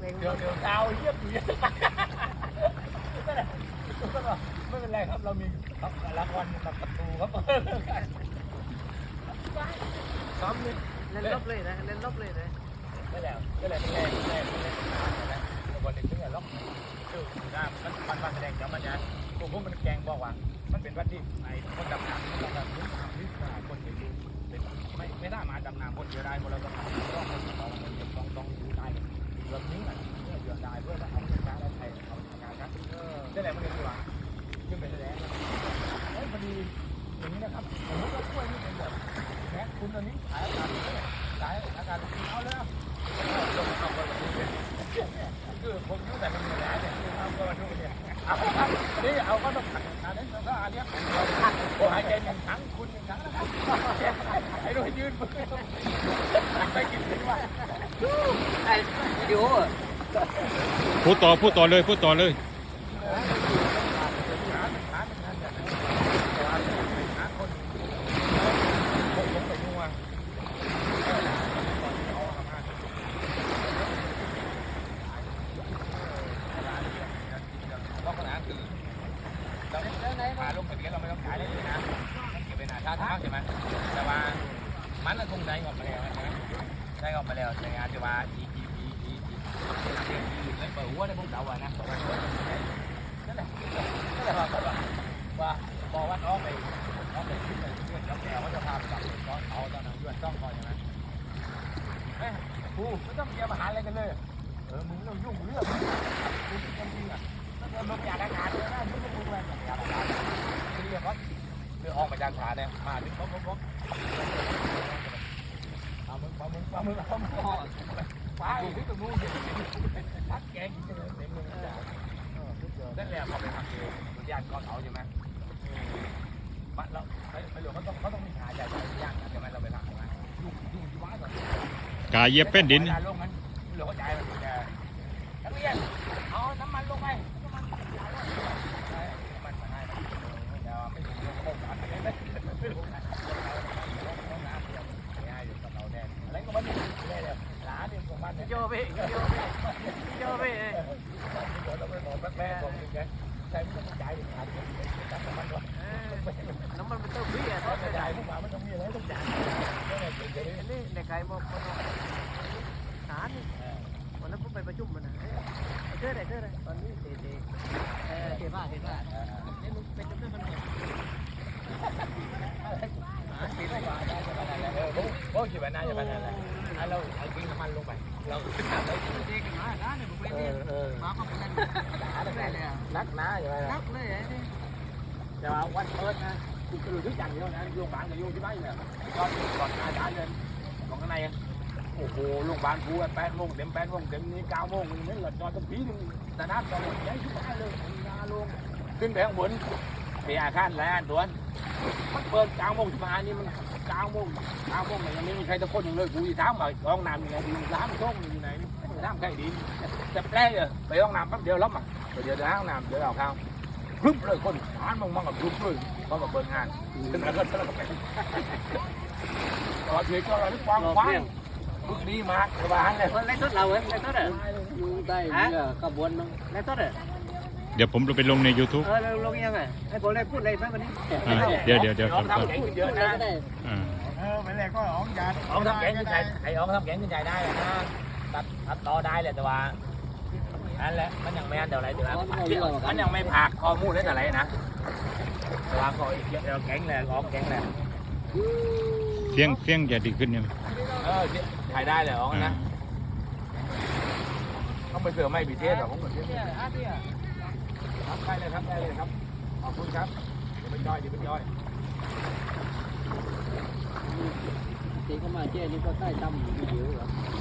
เร่งเดี๋ยวเดี๋ยวดาวเยียบอยู่เยอะไม่เป็นไรครับ เรามีครับรางวัลกับประตูครับซ้ำเลยเล่นลบเลยนะเล่นลบเลยนะไม่แล้วไม่แล้วไม่แล้วไม่แล้วไม่แล้ววันเด็กเนี่ยล็อกคือน้ำมันมันมาแสดงเดี๋ยวมันจะตัวพวกมันแกงบอกว่า มันเป็นวัดที่ไอ้คนดำน้ำคนดำน้ำนี่คนที่อยู่เป็นไม่ไม่ได้มาดำน้ำคนเดียวได้คนเราต้องต้องต้องต้องต้องอยู่ได้ เรือนี้อะเรือเรือได้เพื่อจะเอาเงินการแล้วไทยเอางานครับได้แหละมันเป็นตัวขึ้นไปแสดงเฮ้ยพอดีอย่างนี้นะครับสมมติว่าช่วยนี่เป็นแบบแม็กคุณตอนนี้ขายอาการขายอาการเอาแล้วลงเอาไปดูเนี่ยคือผมรู้แต่มันมีหลายเนี่ยเอาไปดูเนี่ยเอาครับนี่เอาก็ต้องขัดอันนี้แล้วก็อันเนี้ยโอ้หายใจหนึ่งครั้งคุณหนึ่งครั้งนะครับไอ้ด้วยยืนมือ ไอ้วิดีโอพูดต่อพูดต่อเลยพูดต่อเลยขาลงทะเบียนเราไม่ต้องขายได้เลยนะเก็บเป็นาชาติใช่ไหมแต่ว่ามันคงได้ออกมาแล้วใช่ไหม ได้ออกมาแล้วในงานจะว่าอีอีอีอีอีเลยเปิดหัวในพวกเราอะนะนั่นแหละนั่นแหละว่าว่าบอกว่าน้องไปน้องไปขึ้นไปเพื่อนน้องแกว่าจะพาไปจับก้อนเอาตอนนั้นย้อนต้องก่อนใช่ไหมเอ้กูไม่ต้องเกี่ยวมาหาอะไรกันเลยเออมึงไม่ต้องยุ่งเรื่องกูเป็นคนจริงอะถ้าเกิดมึงอยากได้งานเลยนะมึงก็มึงแรงอยากได้งานเรียกว่าเรือออกมาจากฐานเนี่ยมาดึงป๊บป๊บป๊บเอ ปลามึงปลามึงเอามึงเอาอยู่ที่ตรงนู้นพักแกงกินเลยเต็มเลยนั่นแหละเขาไปทำเองมันย่านก้อนเขาใช่ไหมมันเราไม่ไม่รู้เขาต้องเขาต้องมีหาใจย่านใช่ไหมเราไปทำใช่ไหมยุ่งยุ่งยุ่งว้าก่อนกายเย็บเป็นดิน ลงมันเหลือใจมันจะนักเรียนเอาน้ำมันลงไปน้ำมันมันมาให้เดี๋ยวไม่ถึงโค้งกันอะไรไม่ไม่รู้นะลงน้ำเดียวง่ายอยู่กับเราแน่อะไรก็มันได้เลยหลาเนี่ยของมันเนี่ย โยเบ้โยเบ้โยเบ้ เดี๋ยวเรา ไปบอกแม่ผมอีกไงใจไม่ต้องใจดิขาดจับมันด้วยน้ำมันมันต้องวิ่งอะต้ต้อองงจ่าจ่ายยพวกหมามันต้องมีอะไรต้องจ่ายนี่อันนี้ในใครบอกมันฐานนี่วันนั้นผมไปประชุมมันนะเจอได้เจอได้ตอนนี้เตะเตะเออเตะผ้าเตะผ้าเนี่ยมึงเป็นจำเรื่องมันเนี่ยปีนมาได้จะไปไหนเออโบ้กี่วันน่าจะไปไหนเราเอากินน้ำมันลงไปเราเตะกันมาด้านเนี่ยผมไปเอเนี่ยอเออมาก็เป็นได้เลยอะ นักนะใช่ไหมนักเลยไอ้นี่แต่ว่าวันเปิดนะคุณก็รู้ทุกอย่างอยู่นะโรงพยาบาลกับโยที่บ้านเนี่ยก่อนก่อนอาจารย์เดินของข้างในโอ้โหโรงพยาบาลกูแปดโมงเต็มแปดโมงเต็มนี่เก้าโมงนี่ไม่หลับนอนตั้งปีนึงแต่น้ำตอนนี้ย้ายที่บ้านเลยนาลงขึ้นไปข้างบนไปอาคารหลายอันตัวมันเปิดเก้าโมงที่มานี่มันเก้าโมงเก้าโมงมันยังไม่มีใครตะโกนอย่างเลยกูอีถามว่าห้องน้ำยังไงดีน้ำช่องอยู่ไห นน้ำใครดีจะแปลกเลยไปห้องน้ำแป๊บเดียวล้มอะเดี๋ยวเดี๋ยวห้องน้ำเดี๋ยวเอาข้าวพรึบเลยคนหานมองมองกับพรึบเลยเขามาเปิดงานขึ้นมาก็แล้วก็ไปต่อเถียงก็เราที่ฟังฟังพวกนี้มากสบายเลยคนไล่ทดเราเว้ยไล่ทดอะอยู่ใต้เนี่ยขบวนมั้งไล่ทดอะเดี๋ยวผมจะไปลงใน YouTube เออลงยังไงไอ้ผมได้พูดอะไรไหมวันนี้อ่าเดี๋ยวเดี๋ยวเดี๋ยวครับครับทำแข็งขึ้นเยอะนะก็ได้อ่าเออไปเลยก็อ๋องยาอ๋องทำแข็งขึ้นใจไอ้อ๋องทำแข็งขึ้นใจได้นะ ตัดตัดต่อได้เลยแต่ว่านั่นแหละมันยังไม่อันเดียวอะไรแต่ว่ามันยังไม่ผักข้อมูลได้แต่ไรนะแต่ว่าก็อีกเยอะแข็งแรงอ๋องแข็งแรงเสียงเสียงจะดีขึ้นยังเออถ่ายได้เลยอ๋องนะต้องไปเสือไม่บีเทสหรอผมเหมือนเทสครับได้เลยครับได้เลยครับขอบคุณครับเดี๋ยวเป็นย่อยเดี๋ยวเป็นย่อยตีเข้ามาเจ้นี่ก็ใต้ตั้มอยู่เดียวเหรอ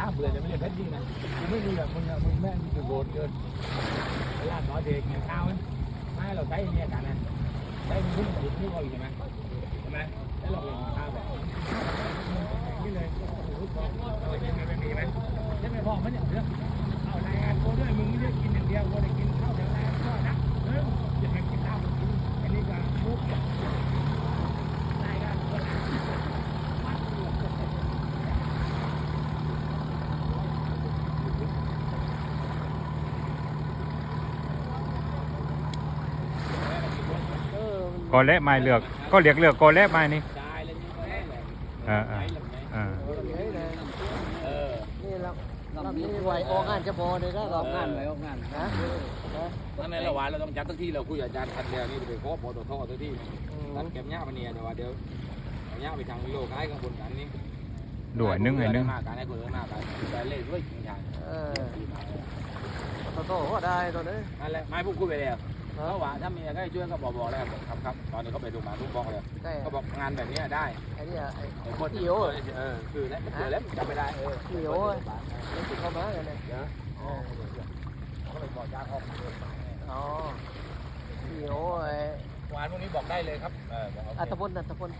ตายกันได้เราไล่บีพูดอเลยไปได้เบื่อจะไม่เรียกแพชรดีนะกูไม่รู้แบบมึงอะมึงแม่งจะโกรธเกินเวลาน้อเด็กกินข้าวไหมไม่เราใช้เนี่ยกันนะใช้มึงพูดมึงพูดเอาอีกใช่ไหมใช่ไหมแล้วเราเองข้าวแบบนี่เลยเรายังไม่มีไหมใช่ไหมพ่อมันเนี่ยเรื่องเอานายงานโกด้วยมึงไม่ได้กินอย่างเดียวกูได้กินข้าวแถวนาก็นะเอออย่าไปกินข้าวมึงกินอันนี้ก็มุกนายงานโกนะ เออ กอและไม้เลือกก็เรียกเลือกกอและไม้นี่ตายแล้วนี่ก็ได้แหละเออเออเออมันเฮ้ยนะเออนี่เราเรานี่ไหวออกงานจะพอเลยนะเรางานไว้ออกงานนะนั่นในระหว่างเราต้องจัดตั้งที่เราคุยกับอาจารย์ทันเดียวนี่ไปขอปตทตั้งที่ตัดเก็บหญ้ามาเนี่ยแต่ว่าเดี๋ยวเอาหญ้าไปทางโลกให้ข้างบนกันนี่ด้วยนึงไอ้นึงมากการให้คนมากกันแต่เล่นด้วยจริงจังเออโตก็ได้ตัวนี้นั่นแหละไม่พูดคุยไปแล้ว เขาว่าถ้ามีอะไรช่วยก็บอกบอกแล้วครับครับตอนนี้เขาไปดูมาทุกบอกเลยใช่เขาบอกงานแบบนี้ได้ไอ้นี่ไอ้ไอ้คนเดียวเออคือแล้วเจอแล้วจำไม่ได้เออเขียวนี่คือเข้ามากันเลยเขาไปบอกยาออกอ๋อเขียวไอ้วานพวกนี้บอกได้เลยครับเออบอกอัตพลอัตพล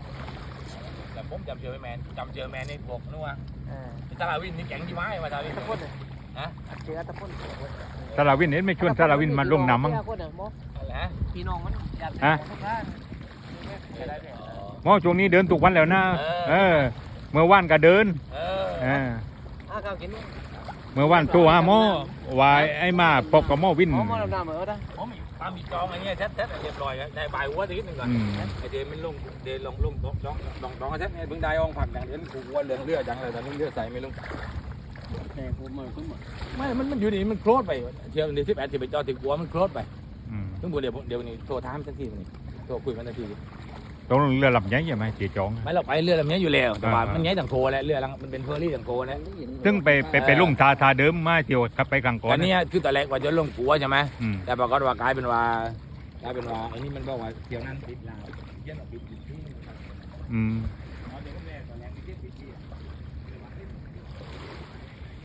แต่ผมจำเจอแมนจำเจอแมนนี่บอกนู่นว่าเออตลาวินนี่แข็งที่ไม้มาตลาวิอันตพลเนี่ยฮะเจออัตพล สาราวินเห็นไม่ชวนสาราวินมาลงน้ำมั้งคนน่ะมออะไรฮะพี่น้องมันอยากฮะทุกท่านหมอช่วงนี้เดินทุกวันแล้วนะ เออ เมื่อวานก็เดิน เอเออออะข้าวกินเมื่อวานโทรหาหมอวายไอ้มาพบกับหมอวินหมอหมอดำน้ำเหรอได้ผมมีความมีจองอะไรเงี้ยแท้ๆเรียบร้อยแล้วได้ใบหัวทีนึงก่อนอืมไอเดนมันลงเดนลงลงดองดองดองแท้เนี่ยเพิ่งได้องผักอย่างเดนกูว่าเหลืองเลือดจังเลยแต่มึงเลือดใส่ไม่ลง แต่ผมมันก็หมดไม่ มันมันอยู่นี่มันโครดไปเที่ยวในที่แปดที่ไปจอดถึงหัวมันโครดไปอืมซึ่งเดี๋ยวเดี๋ยวนี้โทรถามทันทีนี่โทรคุยมันทันทีตรงเรือลำใหญ่ใช่ไหมเจีจองไม่เราไปเรือลำนี้อยู่แล้วแต่ว่าอ่ามัมันง่ายต่างโทรแล้วเรือลังมันเป็นเฟอร์รี่ต่างโทรแล้วซึ่งไปไปไปลงทาทาเดิมมาเที่ยวกลับไปกลางก่อตนอนนี้คือตอนแรกว่าจะลงกัวใช่ไหมอืมแต่ปรากฏว่ากลายเป็นว่ากลายเป็นว่าไอ้นี่มันบอกว่าเที่ยวนั้นติดลาวเยี่ยนออกปิดที่อืม